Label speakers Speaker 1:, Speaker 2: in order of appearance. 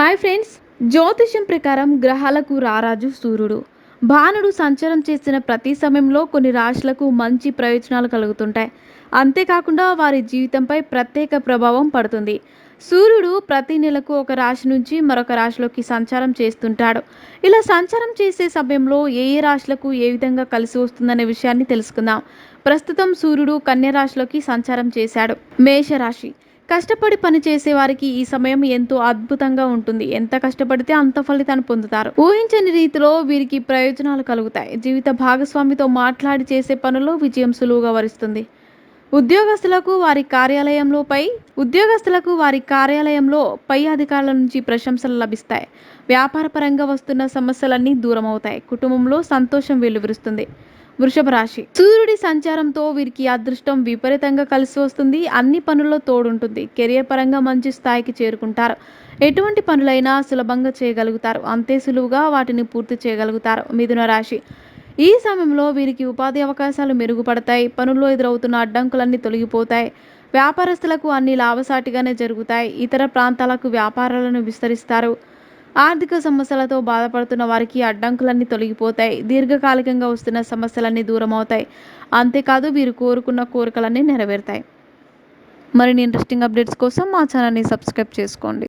Speaker 1: Hi friends. జ్యోతిష్యం ప్రకారం గ్రహాలకు రారాజు సూర్యుడు. భానుడు సంచారం చేసిన ప్రతి సమయంలో కొన్ని రాశులకు మంచి ప్రయోజనాలు కలుగుతుంటాయి. అంతేకాకుండా వారి జీవితంపై ప్రత్యేక ప్రభావం పడుతుంది. సూర్యుడు ప్రతి నెలకు ఒక రాశి నుంచి మరొక రాశిలోకి సంచారం చేస్తుంటాడు. ఇలా సంచారం చేసే సమయంలో ఏ ఏ రాశులకు ఏ విధంగా కలిసి వస్తుందనే విషయాన్ని తెలుసుకుందాం. ప్రస్తుతం సూర్యుడు కన్య రాశిలోకి సంచారం చేశాడు. మేషరాశి. కష్టపడి పనిచేసే వారికి ఈ సమయం ఎంతో అద్భుతంగా ఉంటుంది. ఎంత కష్టపడితే అంత ఫలితాన్ని పొందుతారు. ఊహించని రీతిలో వీరికి ప్రయోజనాలు కలుగుతాయి. జీవిత భాగస్వామితో మాట్లాడి చేసే పనుల్లో విజయం సులువుగా వరిస్తుంది. ఉద్యోగస్తులకు వారి కార్యాలయంలో పై ఉద్యోగస్తులకు వారి కార్యాలయంలో పై అధికారుల నుంచి ప్రశంసలు లభిస్తాయి. వ్యాపారపరంగా వస్తున్న సమస్యలన్నీ దూరం అవుతాయి కుటుంబంలో సంతోషం వెలువరుస్తుంది వృషభ రాశి. సూర్యుడి సంచారంతో వీరికి అదృష్టం విపరీతంగా కలిసి వస్తుంది. అన్ని పనుల్లో తోడుంటుంది. కెరియర్ పరంగా మంచి స్థాయికి చేరుకుంటారు. ఎటువంటి పనులైనా సులభంగా చేయగలుగుతారు. అంతే సులువుగా వాటిని పూర్తి చేయగలుగుతారు. మిథున రాశి. ఈ సమయంలో వీరికి ఉపాధి అవకాశాలు మెరుగుపడతాయి. పనుల్లో ఎదురవుతున్న అడ్డంకులన్నీ తొలగిపోతాయి. వ్యాపారస్తులకు అన్ని లాభసాటిగానే జరుగుతాయి. ఇతర ప్రాంతాలకు వ్యాపారాలను విస్తరిస్తారు. ఆర్థిక సమస్యలతో బాధపడుతున్న వారికి అడ్డంకులన్నీ తొలగిపోతాయి. దీర్ఘకాలికంగా వస్తున్న సమస్యలన్నీ దూరం అవుతాయి అంతేకాదు వీరు కోరుకున్న కోరికలన్నీ నెరవేరుతాయి. మరిన్ని ఇంట్రెస్టింగ్ అప్డేట్స్ కోసం మా ఛానల్ని సబ్స్క్రైబ్ చేసుకోండి.